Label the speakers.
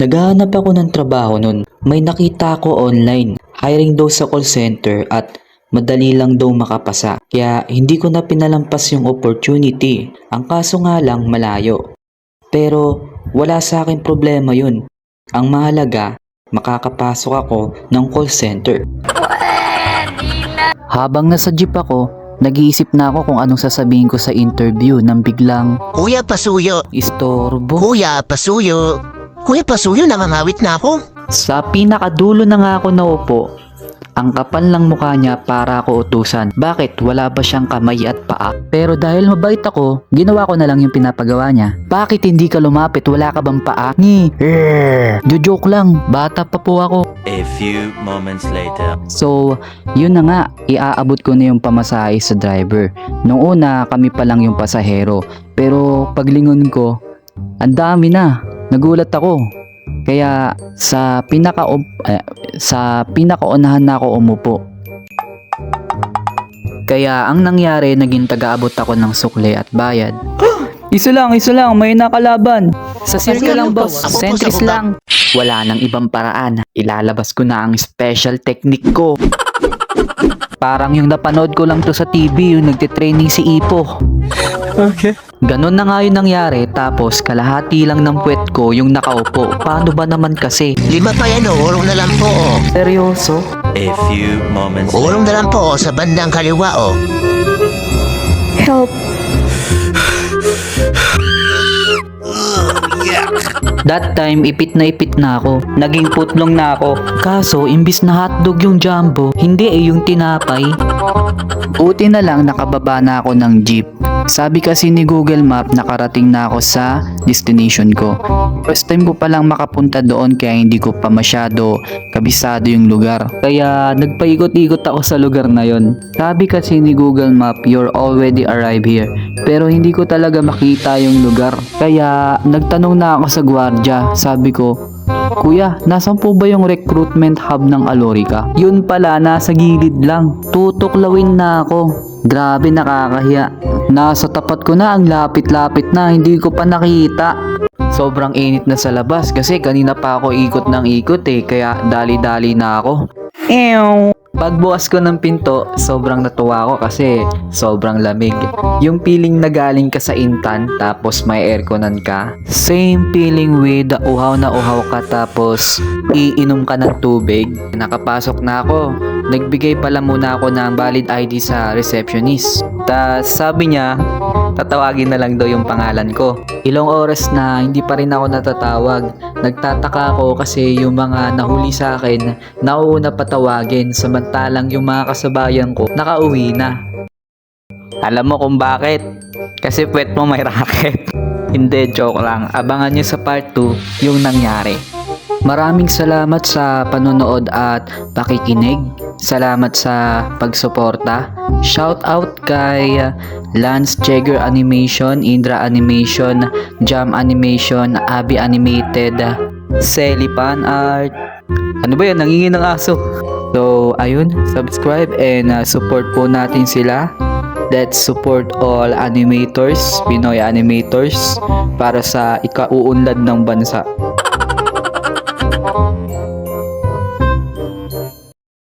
Speaker 1: Naghahanap ako ng trabaho nun. May nakita ko online. Hiring daw sa call center at madali lang daw makapasa. Kaya hindi ko na pinalampas yung opportunity. Ang kaso nga lang malayo. Pero wala sa akin problema yun. Ang mahalaga, makakapasok ako ng call center. Habang nasa jeep ako, nag-iisip na ako kung anong sasabihin ko sa interview nang biglang
Speaker 2: Kuya Pasuyo,
Speaker 1: istorbo.
Speaker 2: Kuya Pasuyo, Kuya Pasuyo, namamawit na ako.
Speaker 1: Sa pinakadulo na nga ako naupo, ang kapal ng mukha niya para ako utusan. Bakit? Wala ba siyang kamay at paa? Pero dahil mabait ako, ginawa ko na lang yung pinapagawa niya. Bakit hindi ka lumapit? Wala ka bang paa? Ni, joke lang. Bata pa po ako.
Speaker 3: A few moments later.
Speaker 1: So, yun na nga, iaabot ko na yung pamasahe sa driver. Nung una, kami pa lang yung pasahero. Pero paglingon ko, ang dami na. Nagulat ako. Kaya sa pinaka eh, sa pinakaunahan na ako umupo. Kaya ang nangyari, naging taga-abot ako ng sukle at bayad. isa lang, isa lang, may nakalaban. Sa circle lang boss,
Speaker 2: baba.
Speaker 1: lang. Wala nang ibang paraan. Ilalabas ko na ang special technique ko. Parang yung napanood ko lang to sa TV, yung nagtitraining si Ipo.
Speaker 3: Okay.
Speaker 1: Ganon na nga yung nangyari, tapos kalahati lang ng puwet ko yung nakaupo. Paano ba naman kasi?
Speaker 2: Lima pa yan, oh. urong na lang po. Oh.
Speaker 1: Seryoso?
Speaker 3: A few moments
Speaker 2: Urong na lang po oh, sa bandang kaliwa. Oh.
Speaker 4: Help.
Speaker 1: That time, ipit na ipit na ako. Naging putlong na ako. Kaso, imbis na hotdog yung jumbo, hindi eh yung tinapay. Buti na lang nakababa na ako ng jeep. Sabi kasi ni Google Map nakarating na ako sa destination ko. First time ko palang makapunta doon kaya hindi ko pa masyado kabisado yung lugar. Kaya nagpaikot-ikot ako sa lugar na yon. Sabi kasi ni Google Map, you're already arrived here. Pero hindi ko talaga makita yung lugar. Kaya nagtanong na ako sa gwardya. Sabi ko, Kuya, nasan po ba yung recruitment hub ng Alorica? Yun pala, nasa gilid lang. Tutuklawin na ako. Grabe nakakahiya. Nasa tapat ko na, ang lapit-lapit na, hindi ko pa nakita. Sobrang init na sa labas kasi kanina pa ako ikot ng ikot eh, kaya dali-dali na ako. Ew. Pagbukas ko ng pinto, sobrang natuwa ako kasi sobrang lamig. Yung feeling na galing ka sa intan tapos may airconan ka. Same feeling with uhaw na uhaw ka tapos iinom ka ng tubig. Nakapasok na ako. Nagbigay pala muna ako ng valid ID sa receptionist. Tapos sabi niya, tatawagin na lang daw yung pangalan ko. Ilang oras na hindi pa rin ako natatawag. Nagtataka ako kasi yung mga nahuli sa akin, nauuna patawagin samantalang yung mga kasabayan ko nakauwi na. Alam mo kung bakit? Kasi puwet mo may racket. Hindi, joke lang. Abangan nyo sa part 2 yung nangyari. Maraming salamat sa panonood at pakikinig. Salamat sa pagsuporta. Shout out kay Lance Jagger Animation, Indra Animation, Jam Animation, Abi Animated, Celipan Art. Ano ba yan? Nangingin ng aso. So, ayun, subscribe and uh, support po natin sila. Let's support all animators, Pinoy animators para sa ikauunlad ng bansa.